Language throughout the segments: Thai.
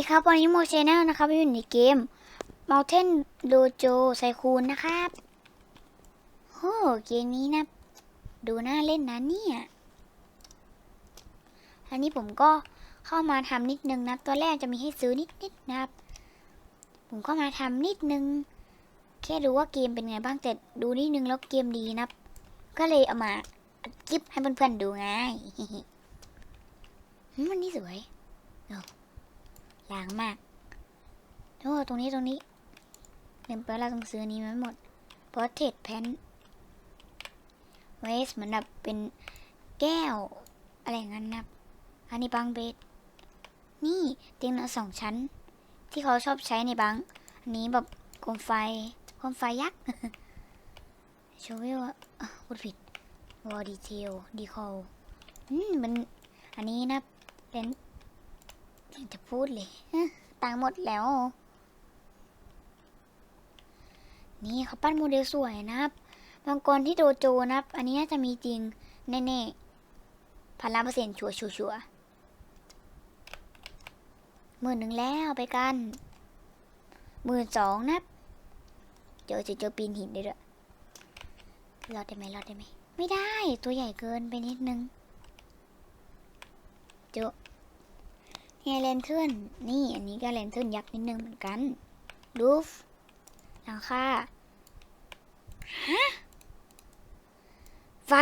ดีครับ วันนี้โมเชนแนลนะครับอยู่ในเกม Mountain Dojo ไซคูนนะครับโอ้เกมนี้นะ ดูน่าเล่นนะเนี่ย อันนี้ผมก็เข้ามาทำนิดนึงนะ ตัวแรกจะมีให้ซื้อนิดนิดๆนะครับ ผมก็มาทำนิดนึง แค่ดูว่าเกมเป็นไงบ้างแต่ดูนิดนึงแล้วเกมดีนะ ก็เลยเอามาอัดคลิปให้เพื่อนๆดูไงมันนี้สวย ลางมากโอ้ตรงนี้ตรงนี้เดี๋ยวไปเราต้องซื้อนี้มาหมด p o r t r a i t pen ไว้เหมือนแบบเป็นแก้ว อะไรงั้นนะอันนี้บังเบดนี่เตียงนอนสองชั้น ที่เขาชอบใช้ในบังอันนี้แบบโคมไฟโคมไฟยักษ์โชว์วิวอะอะพูดผิดวอลดีเทลดีคอลอืมมันอันนี้นะเลน ยังจะพูดเลยตังหมดแล้ว นี่เขาปั้นโมเดลสวยนะครับบางกรที่โดโจนะครับ อันนี้น่าจะมีจริง แน่ๆพันล้านเปอร์เซ็นต์ชัวร์ชัวชัวหมื่นหนึ่งแล้วไปกันหมื่นสองนะครับเจอเจอเจอปีนหินได้ด้วยรอดได้ไหมรอดได้ไหม ไม่ได้ตัวใหญ่เกินไปนิดนึง เจอ เฮเลนเทิร์นนี่อันนี้ก็เลนเทิร์นยักษ์นิดนึงเหมือนกันดูฟหลังคาฮะไฟ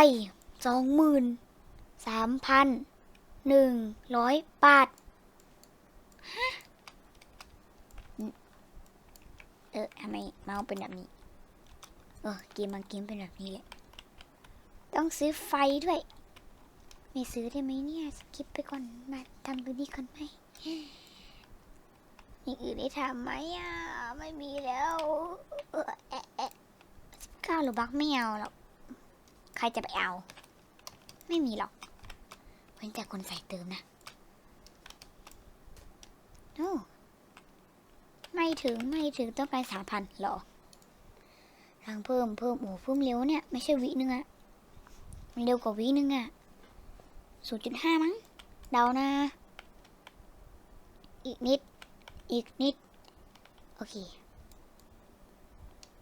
สองหมื่นสามพันหนึ่งร้อยบาทฮะเออทำไมเมาส์เป็นแบบนี้ เออเกมบางเกมเป็นแบบนี้แหละ ต้องซื้อไฟด้วย ไม่ซื้อได้ไหมเนี่ยสกิปไปก่อนมาทำดูนี่ก่อนไหมอย่างอื่นได้ทำไหมอะไม่มีแล้วเออแอะแอก้าหรือบักไม่เอาหรอกใครจะไปเอา ไม่มีหรอกเว้นแต่คนใส่เติมนะโอ้ไม่ถึงไม่ถึงต้องการสามพันหรอทางเพิ่มเพิ่มโอ้เพิ่มเร็วเนี่ย ไม่ใช่วินึงอะมันเร็วกว่าวินึงอะ ศูนย์จุดห้ามั้ง เดานะ อีกนิด อีกนิด โอเค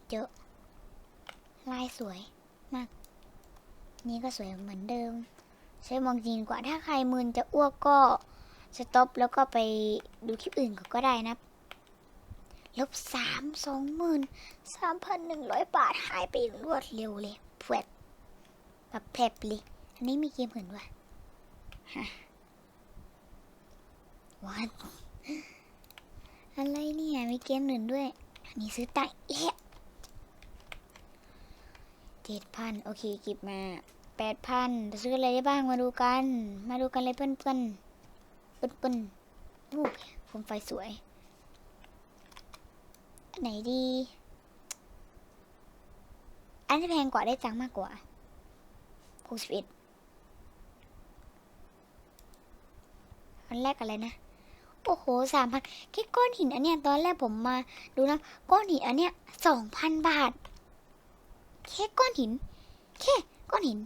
เจอลายสวยมาก นี่ก็สวยเหมือนเดิม ใช้มองจีนกว่า ถ้าใครมึนจะอ้วกก็สต็อปแล้วก็ไปดูคลิปอื่นก็ก็ได้นะ ลบสามสองหมื่นสามพันหนึ่งร้อยบาทหายไปอย่างรวดเร็วเลยแผลบแบบแผลบเลย อันนี้มีเกมอื่นวย วัดอะไรเนี่ยมีเกมอื่นด้วย อันนี้ซื้อตังค์เอ๊ะเจ็ดพันโอเคเก็บมาแปดพันจะซื้ออะไรได้บ้างมาดูกัน มาดูกันเลยเพื่อนเพื่อนเพื่อนเพื่อนโอ้โคมไฟสวยอันไหนดี อันที่แพงกว่าได้จังมากกว่าหกสิบเอ็ด นแรกอะไรนะ โอ้โหสามพันแค่ก้อนหินอันเนี้ยตอนแรกผมมาดูนะ ก้อนหินอันเนี้ยสองพันบาท แค่ก้อนหิน แค่ก้อนหิน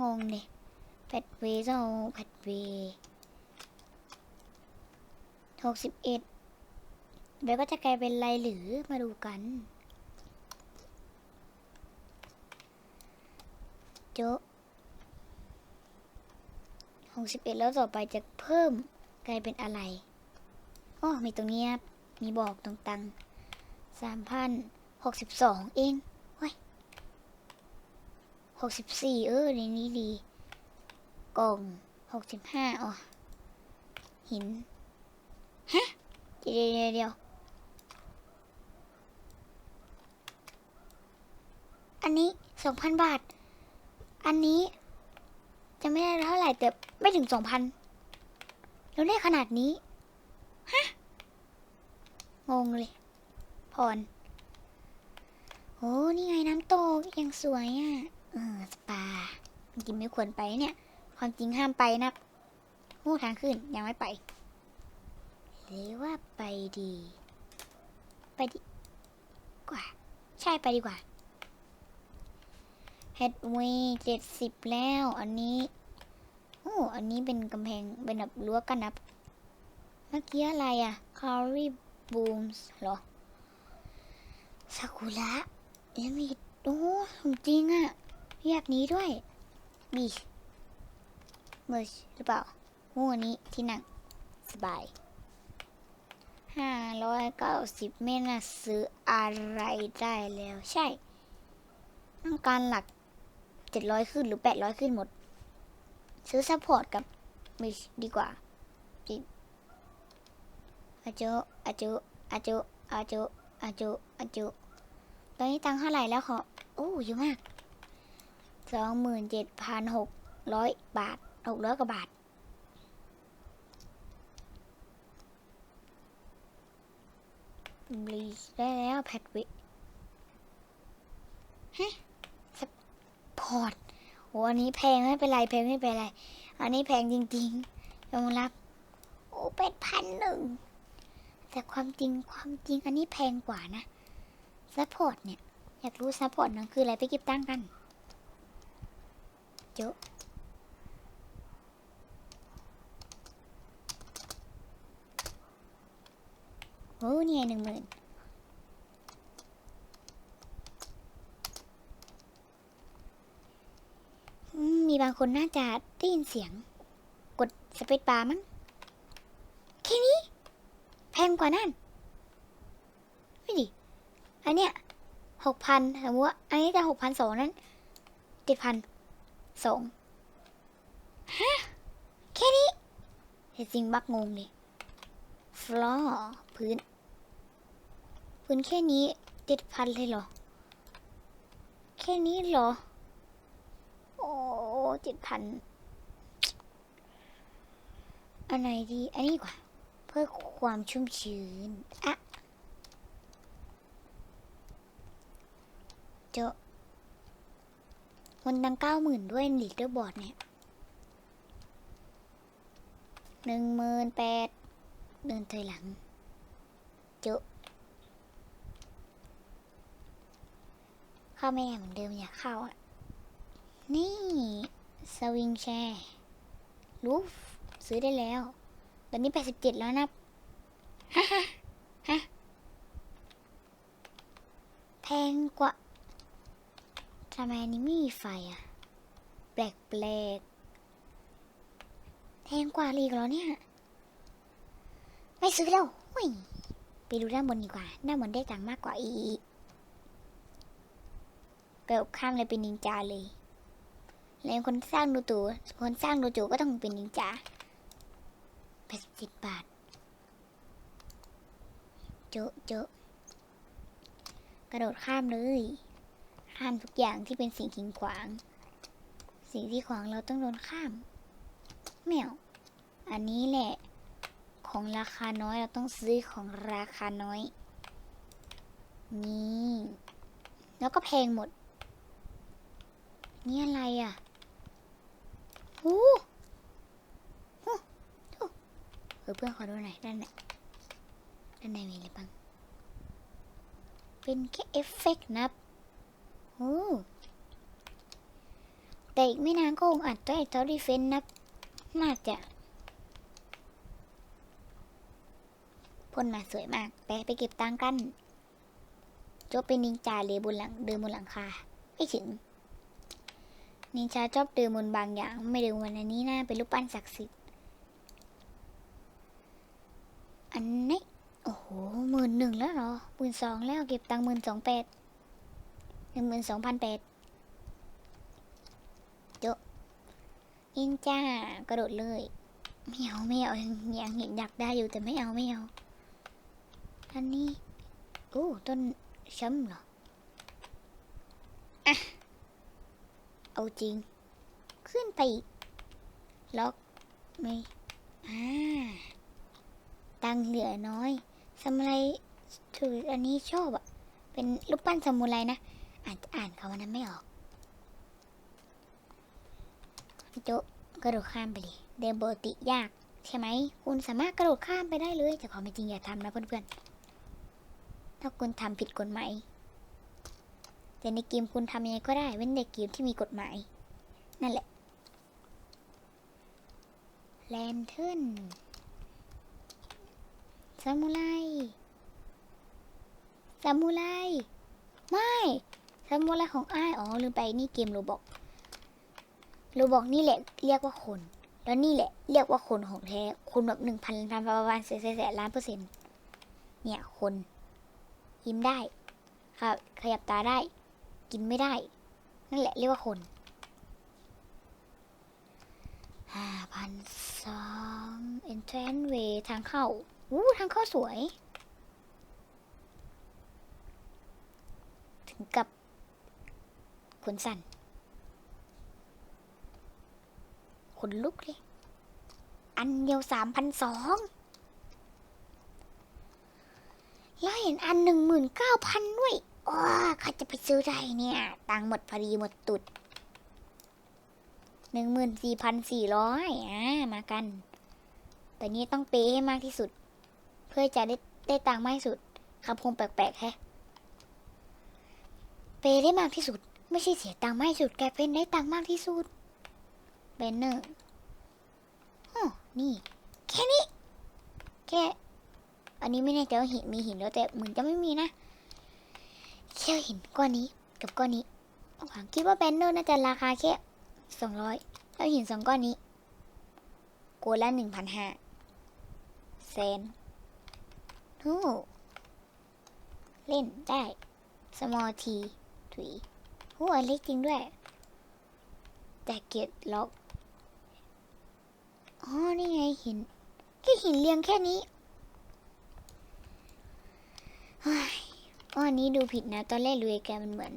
งงเลยแพดเวย์เจ้าแพดเวหกสิบเอ็ดเบลก็จะกลายเป็นไรหรือมาดูกันโจะ หกสิบเอ็ดแล้วต่อไปจะเพิ่มกลายเป็นอะไรอ๋อมีตรงนี้ครับมีบอกตรงตังสามพันหกสิบสองเองเว้ยหกสิบสี่เออในนี้ดี กล่องหกสิบห้าอ๋อหิน ฮะ เดี๋ยวเดี๋ยวเดี๋ยวอันนี้สองพันบาท อันนี้ จะไม่ได้เท่าไหร่แต่ไม่ถึงสองพันแล้วได้ขนาดนี้ ฮะ งงเลย พรโอ้นี่ไงน้ำตกยังสวยอะ เออ สปาจริงไม่ควรไปเนี่ย ความจริงห้ามไปนะโอ้ทางขึ้นยังไม่ไปหรือว่าไปดี ไปดีกว่า ใช่ไปดีกว่า เฮดเวย์เจ็ดสิบแล้ว อันนี้โอ้อันนี้เป็นกำแพง เป็นแบบรั้วกันนับ เมื่อกี้อะไรอะคารีบูมส์เหรอซากุระแล้วมีโอ้ของจริงอะมีแบบนี้ด้วยบีเมอร์ชหรือเปล่าหูอันนี้ที่นั่งสบายห้าร้อยเก้าสิบไม่น่าซื้ออะไรได้แล้วใช่ ต้องการหลัก เจ็ดร้อยขึ้นหรือแปดร้อยขึ้นหมด ซื้อซัพพอร์ตกับมิชดีกว่าจิอาจุอาจุอาจุอาจุอาจุอาจุตอนนี้ตังค์เท่าไหร่แล้วขอโอ้เยอะมากสองหมื่นเจ็ดพันหกร้อยบาทหกร้อยกว่าบาทบลีได้แล้วแพทวิฮะ ปอร์ตโหอันนี้แพงไม่เป็นไรแพงไม่เป็นไร อันนี้แพงจริงๆยอมรับ โอ้เป็ดพันหนึ่ง แต่ความจริงความจริงอันนี้แพงกว่านะซัพพอร์ตเนี่ย อยากรู้ซัพพอร์ตนั่นคืออะไรไปเก็บตั้งกันโจะโอ้เนี่ยหนึ่งหมื่นอืมมี บางคนน่าจะได้ยินเสียง กดสเปซบาร์มั้งแค่นี้ แพงกว่านั่นไม่ดิ อันเนี้ยหกพันสมมติว่าอันนี้จะหกพันสองนั้นเจ็ดพันสองฮะ แค่นี้แต่จริงบักงงดิฟลอร์พื้น พื้นแค่นี้เจ็ดพันเลยเหรอ แค่นี้เหรอ เจ็ดพันอันไหนดี อันนี้กว่า เพื่อความชุ่มชื้นอะเจามันดังเก้าหมื่นด้วยลีดเดอร์บอร์ดเนี่ยหนึ่งหมื่นแปดเดินถอยหลัง เจาข้าแม่เหมือนเดิมอยากเข้าอะ นี่สวิงแชร์รูฟซื้อได้แล้ว ตอนนี้87แล้วนะฮะฮะฮะแพงกว่าทำไมนี้ไม่มีไฟอะแปลกแปลกแพงกว่าลีกแล้วเนี่ย ไม่ซื้อแล้วหุยไปดูด้านบนดีกว่า ด้านบนได้ตังค์มากกว่าอีกกระโดดข้ามเลยเป็นนินจาเลย แล้วคนสร้างดูตูคนสร้างดูจูก็ต้องเป็นนินจาแปดสิบบาทโจะโจะกระโดดข้ามเลย ข้ามทุกอย่างที่เป็นสิ่งขีดขวาง สิ่งที่ขวางเราต้องโดนข้ามแมวอันนี้แหละ ของราคาน้อยเราต้องซื้อของราคาน้อย นี่ แล้วก็แพงหมด นี่อะไรอะ โอ้โหเออเพื่อนขอดูหน่อยด้านไหนด้านในมีอะไรบ้าง เป็นแค่เอฟเฟกต์นะโอ้แต่อีกไม่นานก็คงอัดตัวไอ้เจ้าดีเฟนนะน่าจะพ่นมาสวยมาก ไปไปเก็บตังค์กันโจบเป็นนินจาเลยบนหลังเดินบนหลังคา ไม่ถึง นินจาชอบเดินบนบางอย่าง ไม่เดินบนอันนี้นะเป็นรูปปั้นศักดิ์สิทธิ์ อันนี้ โอ้โหหมื่นหนึ่งแล้วเหรอหมื่นสองแล้วเก็บตังค์หมื่นสองแปดหนึ่งหมื่นสองพันแปดโจะนินจากระโดดเลยไม่เอาไม่เอายังยังเห็นอยากได้อยู่แต่ไม่เอาไม่เอาอันนี้โอ้ต้นช้ำเหรออะ เอาจริง ขึ้นไปอีก ล็อกไม่อ่าตังเหลือน้อยซามูไรถืออันนี้ชอบอะเป็นรูปปั้นซามูไรนะอ่านอ่านคำว่านั้นไม่ออกโจกระโดดข้ามไปเลยเดินปกติยาก ใช่ไหม คุณสามารถกระโดดข้ามไปได้เลย แต่ความเป็นจริงอย่าทำนะเพื่อนๆ ถ้าคุณทำผิดกฎหมาย แต่ในเกมคุณทำยังไงก็ได้ เว้นในเกมที่มีกฎหมาย นั่นแหละแลนเทิร์นซามูไรซามูไรไม่ซามูไรของอ้ายอ๋อลืมไปนี่เกมโรบอกโรบอกนี่แหละเรียกว่าคน แล้วนี่แหละเรียกว่าคนของแท้ คนแบบหนึ่งพันพันประมาณแสนแสนล้านเปอร์เซ็นต์เนี่ยคน ยิ้มได้ ครับ ขยับตาได้ กินไม่ได้ นั่นแหละเรียกว่าคนห้าพันสอง entrance way ทางเข้าอู้ทางเข้าสวย ถึงกับขนสั่นขนลุกเลย อันเดียวสามพันสองแล้วเห็นอันหนึ่งหมื่นเก้าพันด้วย โอ้ใครจะไปซื้อได้เนี่ย ตังหมดพอดีหมดตุดหนึ่งหมื่นสี่พันสี่ร้อยอ่ามากัน แต่นี้ต้องเปย์ให้มากที่สุด เพื่อจะได้ได้ตังมากที่สุดคำพงแปลกๆแฮะเปย์ได้มากที่สุด ไม่ใช่เสียตังมากที่สุดแกเป็นได้ตังมากที่สุดเบนเนอร์อ๋อนี่ แค่นี้ แค่ อันนี้ไม่แน่ใจว่าหินมีหินแล้วแต่เหมือนจะไม่มีนะ แค่หินก้อนนี้กับก้อนนี้หวังคิดว่าแบนเนอร์น่าจะราคาแค่สองร้อยแล้วหินสองก้อนนี้โกนละหนึ่งพันห้าเซนโอ้เล่นได้ small t ถุยหัวเล็กจริงด้วยแต่เกตล็อกอ๋อนี่ไงหินแค่หินเรียงแค่นี้เฮ้ย อ๋ออันนี้ดูผิดนะ ตอนแรกลุยแกมันเหมือน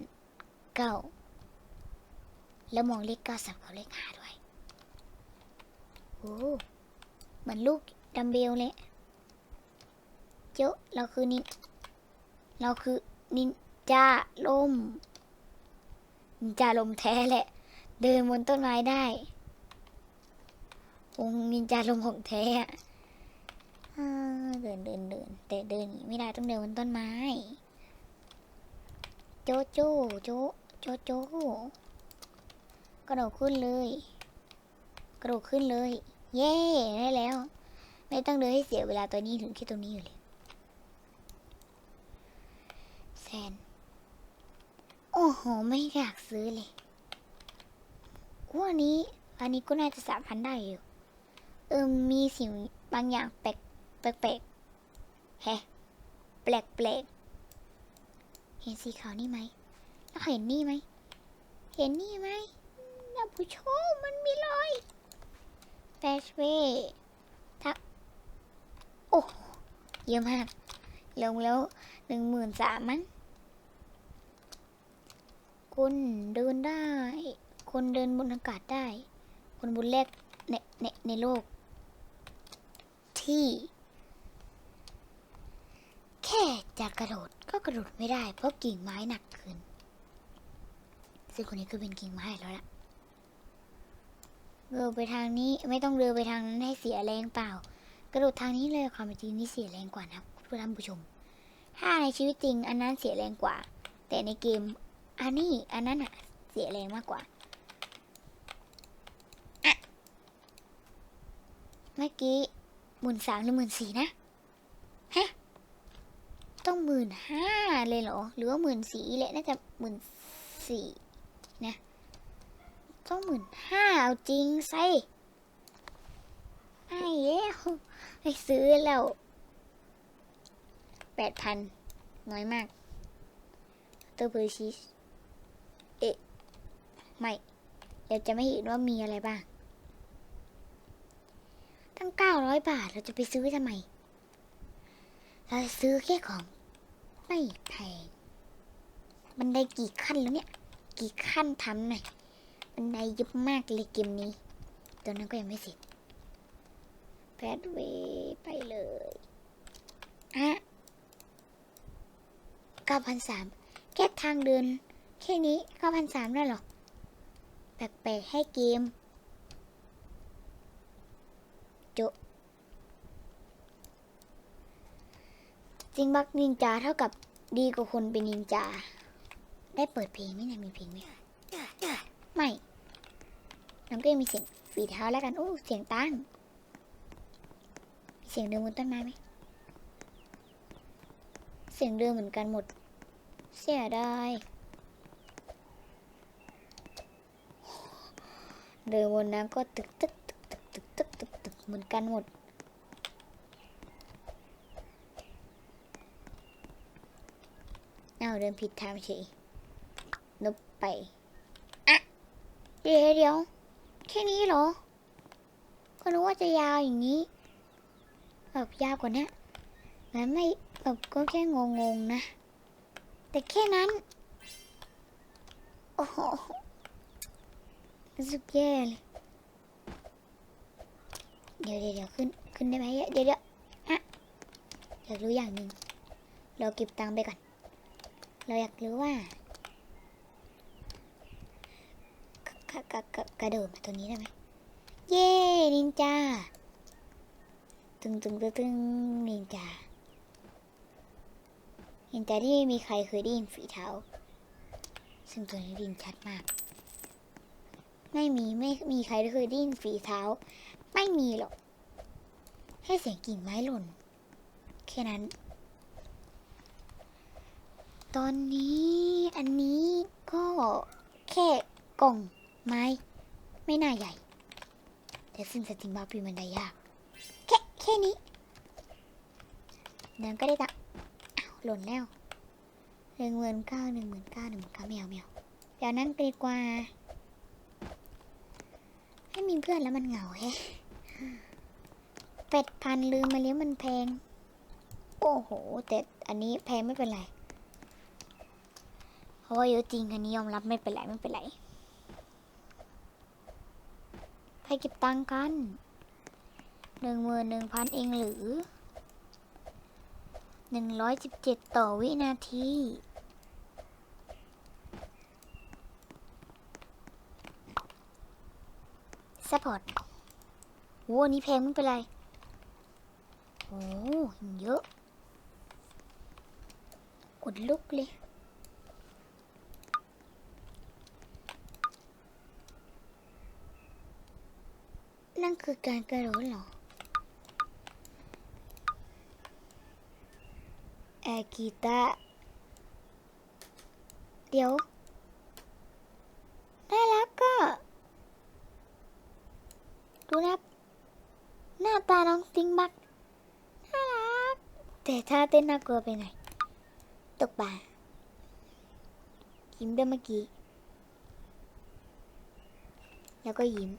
เก้า แล้วมองเลขเก้าสับกับเลขห้าด้วย โอ้เหมือนลูกดัมเบลเลยเจ้าเราคือนิน เราคือนินจาลมนินจาลมแท้แหละ เดินบนต้นไม้ได้องนินจาลมของแท้อะเดินเดินเดินแต่เดินไม่ได้ต้องเดินบนต้นไม้ โจโจโจโจโจกระโดดขึ้นเลย กระโดดขึ้นเลย เย่ได้แล้ว ไม่ต้องเดินให้เสียเวลาตัวนี้ถึงแค่ตรงนี้อยู่เลยแซนโอ้โห ไม่อยากซื้อเลยว่านี้ อันนี้ก็น่าจะสามพันได้อยู่ เออ มีสิ่งบางอย่างแปลกแปลกแปลกแฮะแปลกแปลก เห็นสีขาวนี่ไหมแล้วเห็นนี่ไหม เห็นนี่ไหมท่านผู้ชมมันมีรอยแฟชเว่ทัก โอ้เยอะมาก ลงแล้วหนึ่งหมื่นสามมั้งคนเดินได้ คนเดินบนอากาศได้ คนบนแรกในในในโลก ที่ ค่จะกระโดดก็กระโดดไม่ได้เพราะกิ่งไม้หนักเกินซึ่งคนนี้คือเป็นกิ่งไม้แล้วล่ะเดินไปทางนี้ไม่ต้องเดินไปทางนั้นให้เสียแรงเปล่า กระโดดทางนี้เลยความเป็นจริงนี่เสียแรงกว่านะคุณท่านผู้ชม ถ้าในชีวิตจริงอันนั้นเสียแรงกว่า แต่ในเกมอันนี้อันนั้นอะเสียแรงมากกว่าอะเมื่อกี้หมื่นสามหรือหมื่นสี่นะฮะ ต้องหมื่นห้าเลยเหรอ หรือว่าหมื่นสี่แหละน่าจะหมื่นสี่นะต้องหมื่นห้าเอาจริงใส่ไอ้เย้ไปซื้อแล้วแปดพันน้อยมากตัวเพอร์ชีสเอ๊ะ ไม่เดี๋ยวจะไม่เห็นว่ามีอะไรบ้าง ตั้งเก้าร้อยบาทเราจะไปซื้อทำไม เราจะซื้อแค่ของ ไม่แพงบันไดกี่ขั้นแล้วเนี่ย กี่ขั้นทำหน่อยบันไดเยอะมากเลยเกมนี้ตัวนั้นก็ยังไม่เสร็จแพดเวไปเลยอะเก้าพันสามแค่ทางเดิน แค่นี้เก้าพันสามได้หรอแปลกๆให้เกมจะ จริงบักนินจาเท่ากับดีกว่าคนเป็นนินจา ได้เปิดเพลงไหมเนี่มีเพลงไหมไม่น้ำก็ยังมีเสียงฝีเท้าแล้วกันโอ้เสียงตั้งเสียงเดินบนต้นไม้ไหมเสียงเดิมเหมือนกันหมด เสียดายเดินบนน้ำก็ตึกตึกตึกตึกตึกตึกตึกเหมือนกันหมด เอาเดินผิดทางเฉยนบไปอะเดี๋ยวเดี๋ยว แค่นี้เหรอ ก็นึกว่าจะยาวอย่างนี้ แบบยาวกว่านี้แล้วไม่แบบก็แค่งงๆนะ แต่แค่นั้น โอ้โหรู้สึกแย่เลยเดี๋ยวเดี๋ยวเดี๋ยวขึ้น ขึ้นได้ไหมเดี๋ยวเดี๋ยวอะอยากรู้อย่างหนึ่งเราเก็บตังค์ไปก่อน เราอยากรู้ว่ากระกระกระโดดมาตัวนี้ได้ไหมเย้นินจาตึงตึงตึงตึงนินจานินจาที่ไม่มีใครเคยได้ยินฝีเท้า ซึ่งตัวนี้ดินชัดมาก ไม่มีไม่มีใครเคยได้ยินฝีเท้า ไม่มีหรอกแค่เสียงกิ่งไม้หล่น แค่นั้น ตอนนี้อันนี้ก็แค่กล่องไม้ ไม่น่าใหญ่ แต่ซึ่งสติมบาปีมันได้ยาก แค่แค่นี้เดินก็ได้ตะอ้าวหล่นแล้วหนึ่งหมื่นเก้าหนึ่งหมื่นเก้าหนึ่งหมื่นเก้าแมวแมวเดี๋ยวนั้นดีกว่า ให้มีเพื่อนแล้วมันเหงาแฮะเป็ดพันลืมมาเลี้ยงมันแพง โอ้โห แต่อันนี้แพงไม่เป็นไร ราะว่าเยอะจริงอันนี้ยอมรับไม่เป็นไรไม่เป็นไรไปเก็บตังค์กันหนึ่งหมื่นหนึ่งพันเองหรือหนึ่งร้อยสิบเจ็ดต่อวินาทีซัพพอร์ตโอ้อันนี้แพงไม่เป็นไร โอ้เยอะกดลุกเลย นั่นคือการกระโดดเหรอแอกีตาเดี๋ยว ได้แล้วก็ ดูนะหน้าตาน้องติงบักน่ารัก แต่ถ้าเต้นน่ากลัวไปหน่อยตกปลายิ้มด้วยเมื่อกี้ แล้วก็ยิ้ม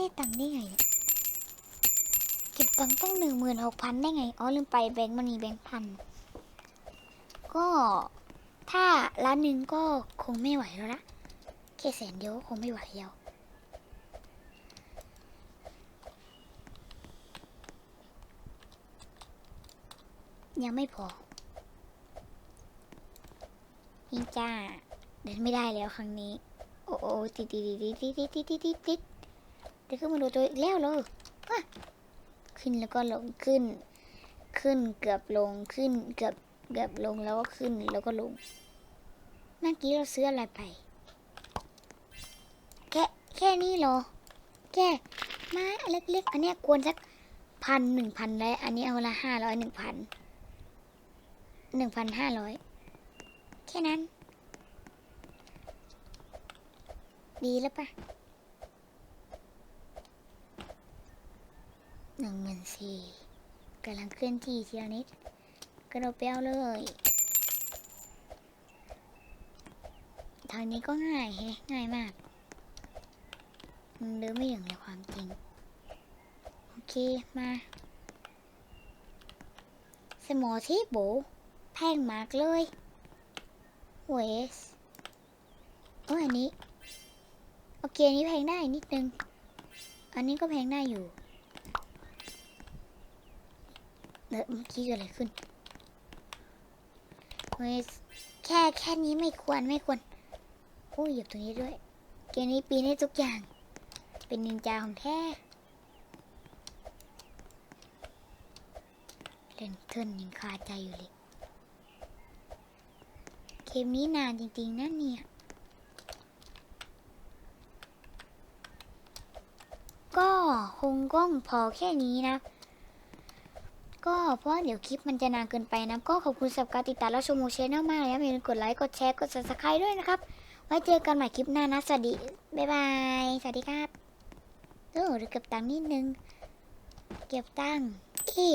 ได้ตัง ค์ได้ไง เก็บตังค์ตั้งหนึ่งหมื่นหกพันได้ไง อ๋อลืมไปแบงก์มันมีแบงค์พัน ก็ถ้าร้านหนึ่งก็คงไม่ไหวแล้วละแค่แสนเดียวคงไม่ไหวแล้วยังไม่พอนี่จ้า เดินไม่ได้แล้วครั้งนี้ โอ้โอ้ติดติดติดติดติดติดติดติด ติดเดี๋ยวขึ้นมาดูตัวอีกแล้วเลยว้าขึ้นแล้วก็ลงขึ้น ขึ้นเกือบลงขึ้นเกือบเกือบลงแล้วก็ขึ้นแล้วก็ลง เมื่อกี้เราซื้ออะไรไป แค่แค่นี้เหรอ แค่ไม้เล็กๆอันนี้ควรสักพันหนึ่งพันแล้วอันนี้เอาละห้าร้อยหนึ่งพันหนึ่งพันห้าร้อยแค่นั้น ดีแล้วปะ หนึ่งหมื่นสี่กำลังเคลื่อนที่ทีละนิดกระโดดไปเอาเลย ทางนี้ก็ง่ายแฮะง่ายมากมันเดินไม่ถึงเลยความจริง โอเค มาสมอที่โบแพงมากเลยเวสโอ้อันนี้ โอเค อันนี้แพงได้นิดนึง อันนี้ก็แพงได้อยู่ เดี๋ยวเมื่อกี้เกิดอะไรขึ้นเฮ้ยแค่แค่นี้ไม่ควรไม่ควรโอ้เหยียบตรงนี้ด้วย เกมนี้ปีนได้ทุกอย่าง เป็นนินจาของแท้เล่นเทิร์นยังคาใจอยู่เลยเกมนี้นานจริงๆนะเนี่ยก็คงก้องพอแค่นี้นะ ก็เพราะเดี๋ยวคลิปมันจะนานเกินไปนะ ก็ขอบคุณสำหรับการติดตามและชมมูเชนลมากเลยนะอย่าลืมกดไลค์ กดแชร์ กด subscribe ด้วยนะครับ ไว้เจอกันใหม่คลิปหน้านะ สวัสดี บ๊ายบาย สวัสดีครับโอ้เดี๋ยวเก็บตังค์นิดนึง เก็บตังค์ที่